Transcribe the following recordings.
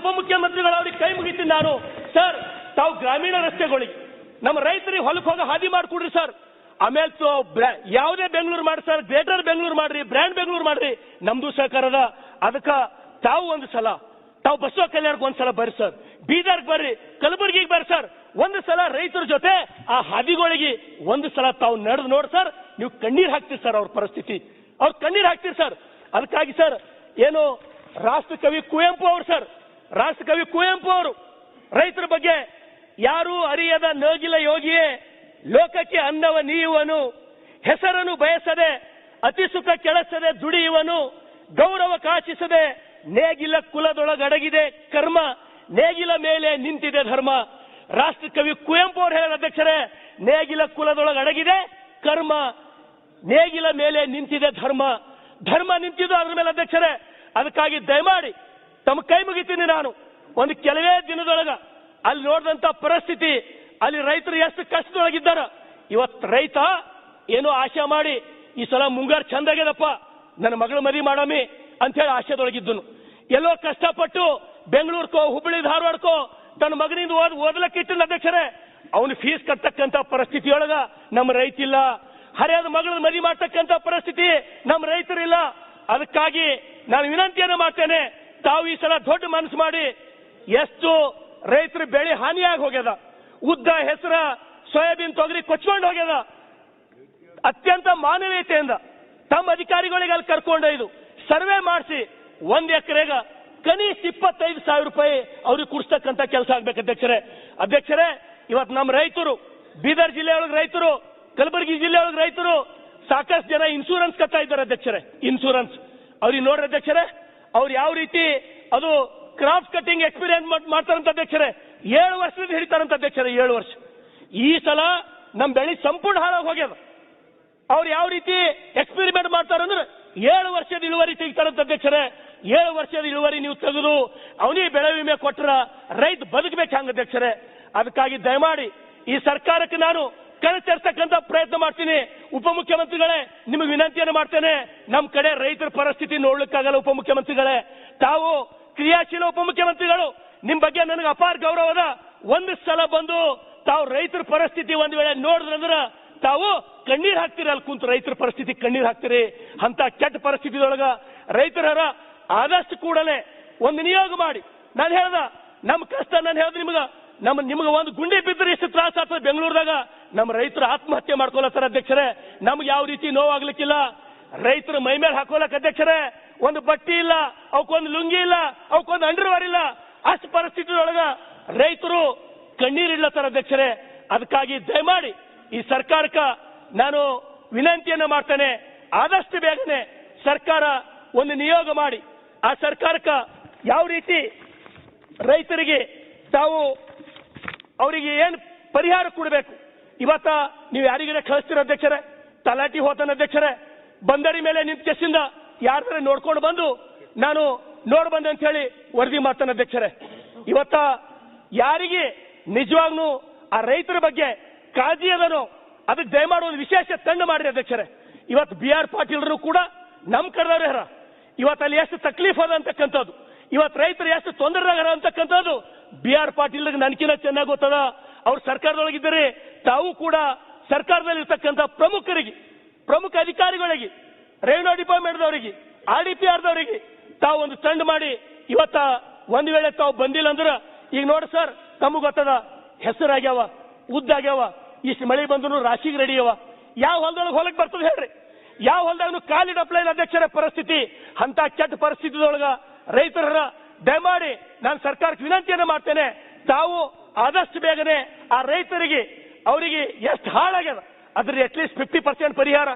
ಉಪಮುಖ್ಯಮಂತ್ರಿಗಳು ಅವ್ರಿಗೆ ಕೈ ಮುಗಿತೀನಿ ನಾನು. ಸರ್, ತಾವು ಗ್ರಾಮೀಣ ರಸ್ತೆಗಳಿಗೆ. ನಮ್ಮ ರೈತರಿಗೆ ಹೊಲಕ್ಕೆ ಹೋಗೋ ಹಾದಿ ಮಾಡಿಕೊಡ್ರಿ ಸರ್. ಆಮೇಲೆ ಯಾವುದೇ ಬೆಂಗಳೂರು ಮಾಡಿ ಸರ್, ಗ್ರೇಟರ್ ಬೆಂಗಳೂರು ಮಾಡ್ರಿ, ಬ್ರ್ಯಾಂಡ್ ಬೆಂಗಳೂರು ಮಾಡ್ರಿ, ನಮ್ದು ಸರ್ಕಾರದ ಅದಕ್ಕ ತಾವು ಒಂದು ಸಲ, ತಾವು ಬಸವ ಕಲ್ಯಾಣಕ್ಕೆ ಒಂದ್ಸಲ ಬರ್ರಿ ಸರ್. ಬೀದರ್ಗೆ ಬರ್ರಿ, ಕಲಬುರಗಿಗೆ ಬರ್ರಿ ಸರ್. ಒಂದು ಸಲ ರೈತರ ಜೊತೆ ಆ ಹಾದಿಗಳಿಗೆ ಒಂದು ಸಲ ತಾವು ನಡೆದು ನೋಡಿ ಸರ್. ನೀವು ಕಣ್ಣೀರು ಹಾಕ್ತೀರಿ ಸರ್ ಅವ್ರ ಪರಿಸ್ಥಿತಿ. ಅವ್ರು ಕಣ್ಣೀರು ಹಾಕ್ತೀರಿ ಸರ್. ಅದಕ್ಕಾಗಿ ಸರ್, ಏನು ರಾಷ್ಟ್ರ ಕವಿ ಕುವೆಂಪು ಅವರು ಸರ್ ರಾಷ್ಟ್ರ ಕವಿ ಕುವೆಂಪು ಅವರು, ರೈತರ ಬಗ್ಗೆ ಯಾರು ಅರಿಯದ ನೇಗಿಲ ಯೋಗಿಯೇ, ಲೋಕಕ್ಕೆ ಅನ್ನವ ನೀಯುವನು, ಹೆಸರನ್ನು ಬಯಸದೆ ಅತಿ ಸುಖ ಕೆಳಸದೆ ದುಡಿಯುವನು, ಗೌರವ ಕಾಚಿಸದೆ, ನೇಗಿಲ ಕುಲದೊಳಗಡಗಿದೆ ಕರ್ಮ, ನೇಗಿಲ ಮೇಲೆ ನಿಂತಿದೆ ಧರ್ಮ. ರಾಷ್ಟ್ರ ಕವಿ ಕುವೆಂಪು ಅವರು ಹೇಳಿದ ಅಧ್ಯಕ್ಷರೇ, ನೇಗಿಲ ಕುಲದೊಳಗಡಗಿದೆ ಕರ್ಮ, ನೇಗಿಲ ಮೇಲೆ ನಿಂತಿದೆ ಧರ್ಮ. ಧರ್ಮ ನಿಂತಿದ್ದು ಅದರ ಮೇಲೆ ಅಧ್ಯಕ್ಷರೇ, ಅದಕ್ಕಾಗಿ ದಯಮಾಡಿ ತಮ್ಮ ಕೈ ಮುಗಿತೀನಿ ನಾನು. ಒಂದು ಕೆಲವೇ ದಿನದೊಳಗ ಅಲ್ಲಿ ನೋಡಿದಂತ ಪರಿಸ್ಥಿತಿ, ಅಲ್ಲಿ ರೈತರು ಎಷ್ಟು ಕಷ್ಟದೊಳಗಿದ್ದಾರ. ಇವತ್ತು ರೈತ ಏನೋ ಆಶೆ ಮಾಡಿ, ಈ ಸಲ ಮುಂಗಾರು ಚಂದಾಗ್ಯದಪ್ಪ ನನ್ನ ಮಗಳು ಮರಿ ಮಾಡಮಿ ಅಂತ ಹೇಳಿ ಆಶೆದೊಳಗಿದ್ದನು. ಎಲ್ಲೋ ಕಷ್ಟಪಟ್ಟು ಬೆಂಗಳೂರ್ಕೋ, ಹುಬ್ಬಳ್ಳಿ ಧಾರವಾಡಕ್ಕೋ ತನ್ನ ಮಗನಿಂದ ಓದ್, ಓದ್ಲಕ್ಕೆ ಇಟ್ಟಿನ ಅಧ್ಯಕ್ಷರೇ, ಅವನು ಫೀಸ್ ಕಟ್ಟತಕ್ಕಂತ ಪರಿಸ್ಥಿತಿಯೊಳಗ ನಮ್ಮ ರೈತಿಲ್ಲ. ಹರಿಯಾದ ಮಗಳ ಮರಿ ಮಾಡ್ತಕ್ಕಂತ ಪರಿಸ್ಥಿತಿ ನಮ್ಮ ರೈತರಿಲ್ಲ. ಅದಕ್ಕಾಗಿ ನಾನು ವಿನಂತಿಯನ್ನು ಮಾಡ್ತೇನೆ ತಾವು ಈ ಸಲ ದೊಡ್ಡ ಮನಸ್ಸು ಮಾಡಿ ಎಷ್ಟು ರೈತರ ಬೆಳೆ ಹಾನಿಯಾಗಿ ಹೋಗ್ಯದ. ಉದ್ದ ಹೆಸರ ಸೋಯಾಬೀನ್ ತೊಗರಿ ಕೊಚ್ಕೊಂಡು ಹೋಗ್ಯದ. ಅತ್ಯಂತ ಮಾನವೀಯತೆಯಿಂದ ತಮ್ಮ ಅಧಿಕಾರಿಗಳಿಗೆ ಅಲ್ಲಿ ಕರ್ಕೊಂಡೊಯ್ದು ಸರ್ವೆ ಮಾಡಿಸಿ ಒಂದ್ ಎಕರೆಗ ಕನಿಷ್ಠ ಇಪ್ಪತ್ತೈದು ಸಾವಿರ ರೂಪಾಯಿ ಅವ್ರಿಗೆ ಕುಡಿಸ್ತಕ್ಕಂತ ಕೆಲಸ ಆಗ್ಬೇಕು ಅಧ್ಯಕ್ಷರೇ. ಅಧ್ಯಕ್ಷರೇ, ಇವತ್ತು ನಮ್ಮ ರೈತರು, ಬೀದರ್ ಜಿಲ್ಲೆಯೊಳಗೆ ರೈತರು, ಕಲಬುರಗಿ ಜಿಲ್ಲೆಯೊಳಗೆ ರೈತರು ಸಾಕಷ್ಟು ಜನ ಇನ್ಶೂರೆನ್ಸ್ ಕಟ್ತಾ ಇದ್ದಾರೆ ಅಧ್ಯಕ್ಷರೇ. ಇನ್ಶೂರೆನ್ಸ್ ಅವ್ರಿಗೆ ನೋಡ್ರಿ ಅಧ್ಯಕ್ಷರೇ ಅವ್ರು ಯಾವ ರೀತಿ ಅದು ಕ್ರಾಪ್ ಕಟಿಂಗ್ ಎಕ್ಸ್ಪೀರಿಯನ್ಸ್ ಮಾಡ್ತಾರಂತ ಅಧ್ಯಕ್ಷರೇ, ಏಳು ವರ್ಷದಿಂದ ಹಿಡಿತಾರಂತ ಅಧ್ಯಕ್ಷರೇ, ಏಳು ವರ್ಷ. ಈ ಸಲ ನಮ್ಮ ಬೆಳೆ ಸಂಪೂರ್ಣ ಹಾಳಾಗಿ ಹೋಗ್ಯದ. ಅವ್ರು ಯಾವ ರೀತಿ ಎಕ್ಸ್ಪೆರಿಮೆಂಟ್ ಮಾಡ್ತಾರಂದ್ರೆ ಏಳು ವರ್ಷದ ಇಳುವರಿ ತೆಗಿತಾರಂತ ಅಧ್ಯಕ್ಷರೇ, ಏಳು ವರ್ಷದ ಇಳುವರಿ ನೀವು ತೆಗೆದು, ಅವನಿಗೆ ಬೆಳೆ ವಿಮೆ ಕೊಟ್ರ ರೈತ ಬದುಕಬೇಕು ಹಂಗ ಅಧ್ಯಕ್ಷರೇ. ಅದಕ್ಕಾಗಿ ದಯಮಾಡಿ ಈ ಸರ್ಕಾರಕ್ಕೆ ನಾನು ಕಣಚರಿಸ್ತಕ್ಕಂತ ಪ್ರಯತ್ನ ಮಾಡ್ತೀನಿ. ಉಪಮುಖ್ಯಮಂತ್ರಿಗಳೇ, ನಿಮಗೆ ವಿನಂತಿಯನ್ನು ಮಾಡ್ತೇನೆ ನಮ್ಮ ಕಡೆ ರೈತರ ಪರಿಸ್ಥಿತಿ ನೋಡ್ಲಿಕ್ಕಾಗಲ್ಲ ಉಪಮುಖ್ಯಮಂತ್ರಿಗಳೇ. ತಾವು ಕ್ರಿಯಾಶೀಲ ಉಪಮುಖ್ಯಮಂತ್ರಿಗಳು. ನಿಮ್ ಬಗ್ಗೆ ನನಗೆ ಅಪಾರ ಗೌರವದ ಒಂದು ಸಲ ಬಂದು ತಾವು ರೈತರ ಪರಿಸ್ಥಿತಿ ಒಂದು ವೇಳೆ ನೋಡಿದ್ರಂದ್ರ ತಾವು ಕಣ್ಣೀರ್ ಹಾಕ್ತೀರಿ ಅಲ್ಲಿ ಕುಂತು ರೈತರ ಪರಿಸ್ಥಿತಿ ಕಣ್ಣೀರ್ ಹಾಕ್ತೀರಿ. ಅಂತ ಕೆಟ್ಟ ಪರಿಸ್ಥಿತಿದೊಳಗ ರೈತರ ಆದಷ್ಟು ಕೂಡಲೇ ಒಂದು ನಿಯೋಗ ಮಾಡಿ. ನಾನು ಹೇಳ್ದ ನಮ್ಮ ಕಷ್ಟ ನಾನು ಹೇಳ್ದ ನಿಮ್ಗ. ನಮ್ಮ ನಿಮ್ಗೆ ಒಂದು ಗುಂಡಿ ಬಿದ್ದರೆ ಎಷ್ಟು ತ್ರಾಸ ಆಗ್ತದೆ ಬೆಂಗಳೂರದಾಗ? ನಮ್ಮ ರೈತರು ಆತ್ಮಹತ್ಯೆ ಮಾಡ್ಕೊಳತ್ತಾರ ಅಧ್ಯಕ್ಷರೇ. ನಮ್ಗೆ ಯಾವ ರೀತಿ ನೋವಾಗ್ಲಿಕ್ಕಿಲ್ಲ. ರೈತರು ಮೈ ಮೇಲೆ ಹಾಕೋಲಕ್ ಅಧ್ಯಕ್ಷರೇ. ಒಂದು ಬಟ್ಟಿ ಇಲ್ಲ, ಅವಕ್ಕೊಂದು ಲುಂಗಿ ಇಲ್ಲ, ಅವಕ್ಕೊಂದು ಅಂಡರ್ವೇರ್ ಇಲ್ಲ. ಅಷ್ಟು ಪರಿಸ್ಥಿತಿಯೊಳಗ ರೈತರು ಕಣ್ಣೀರಿಲ್ಲ ಸರ್ ಅಧ್ಯಕ್ಷರೇ. ಅದಕ್ಕಾಗಿ ದಯಮಾಡಿ ಈ ಸರ್ಕಾರಕ್ಕೆ ನಾನು ವಿನಂತಿಯನ್ನ ಮಾಡ್ತೇನೆ. ಆದಷ್ಟು ಬೇಗನೆ ಸರ್ಕಾರ ಒಂದು ನಿಯೋಗ ಮಾಡಿ ಆ ಸರ್ಕಾರಕ್ಕೆ ಯಾವ ರೀತಿ ರೈತರಿಗೆ ತಾವು ಅವರಿಗೆ ಏನು ಪರಿಹಾರ ಕೊಡಬೇಕು? ಇವತ್ತ ನೀವು ಯಾರಿಗಿನ ಕಳಿಸ್ತೀರ ಅಧ್ಯಕ್ಷರೇ? ತಲಾಟಿ ಹೋತನ ಅಧ್ಯಕ್ಷರೇ? ಬಂದರಿ ಮೇಲೆ ನಿಂತ ಕೆಸಿಂದ ಯಾರ ನೋಡ್ಕೊಂಡು ಬಂದು ನಾನು ನೋಡ್ ಬಂದೆ ಅಂತ ಹೇಳಿ ವರದಿ ಮಾಡ್ತಾನೆ ಅಧ್ಯಕ್ಷರೇ. ಇವತ್ತ ಯಾರಿಗೆ ನಿಜವಾಗ್ನು ಆ ರೈತರ ಬಗ್ಗೆ ಕಾಳಜಿ ಅದು ಅದಕ್ಕೆ ದಯಮಾಡಿ ಒಂದು ವಿಶೇಷ ತಂಡ ಮಾಡ್ರಿ ಅಧ್ಯಕ್ಷರೇ. ಇವತ್ತು ಬಿ ಆರ್ ಪಾಟೀಲ್ರು ಕೂಡ ನಮ್ ಕರೆದವ್ರೆ ಹರ. ಇವತ್ತು ಅಲ್ಲಿ ಎಷ್ಟು ತಕ್ಲೀಫ್ ಅದ ಅಂತಕ್ಕಂಥದ್ದು. ಇವತ್ತು ರೈತರು ಎಷ್ಟು ತೊಂದರೆದಾಗರ ಅಂತಕ್ಕಂಥದ್ದು ಬಿ ಆರ್ ಪಾಟೀಲ್ ನನಕಿನ ಚೆನ್ನಾಗಿ ಗೊತ್ತದ? ಅವ್ರು ಸರ್ಕಾರದೊಳಗಿದ್ದರೆ. ತಾವು ಕೂಡ ಸರ್ಕಾರದಲ್ಲಿ ಇರ್ತಕ್ಕಂಥ ಪ್ರಮುಖರಿಗೆ, ಪ್ರಮುಖ ಅಧಿಕಾರಿಗಳಿಗೆ, ರೈಲ್ವೆ ಡಿಪಾರ್ಟ್ಮೆಂಟ್ದವರಿಗೆ, ಆರ್ ಡಿ ಪಿ ಆರ್ದವರಿಗೆ ತಾವು ಒಂದು ತಂಡ ಮಾಡಿ ಇವತ್ತ ಒಂದ್ ವೇಳೆ ತಾವು ಬಂದಿಲ್ಲ ಅಂದ್ರೆ, ಈಗ ನೋಡಿ ಸರ್, ತಮಗೆ ಗೊತ್ತದ ಹೆಸರಾಗ್ಯಾವ ಉದ್ದಾಗ್ಯಾವ ಇಷ್ಟು ಮಳೆ ಬಂದ್ರು ರಾಶಿಗೆ ರೆಡಿ ಅವ. ಯಾವ ಹೊಲದೊಳಗೆ ಹೊಲಕ್ಕೆ ಬರ್ತದೆ ಹೇಳ್ರಿ. ಯಾವ ಹೊಲದಾಗ ಕಾಲಿಡಪ್ಲೈನ್ ಅಧ್ಯಕ್ಷರ ಪರಿಸ್ಥಿತಿ ಅಂತ ಕೆಟ್ಟ ಪರಿಸ್ಥಿತಿದೊಳಗ ರೈತರ ದಯಮಾಡಿ ನಾನು ಸರ್ಕಾರಕ್ಕೆ ವಿನಂತಿಯನ್ನು ಮಾಡ್ತೇನೆ ತಾವು ಆದಷ್ಟು ಬೇಗನೆ ಆ ರೈತರಿಗೆ ಅವರಿಗೆ ಎಷ್ಟು ಹಾಳಾಗ್ಯದ ಅದ್ರ ಅಟ್ಲೀಸ್ಟ್ ಫಿಫ್ಟಿ ಪರ್ಸೆಂಟ್ ಪರಿಹಾರ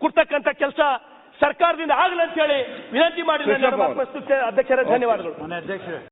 ಕೊಡ್ತಕ್ಕಂಥ ಕೆಲಸ ಸರ್ಕಾರದಿಂದ ಆಗಲ್ಲ ಅಂತ ಹೇಳಿ ವಿನಂತಿ ಮಾಡಿ ಅಧ್ಯಕ್ಷರ ಧನ್ಯವಾದಗಳು.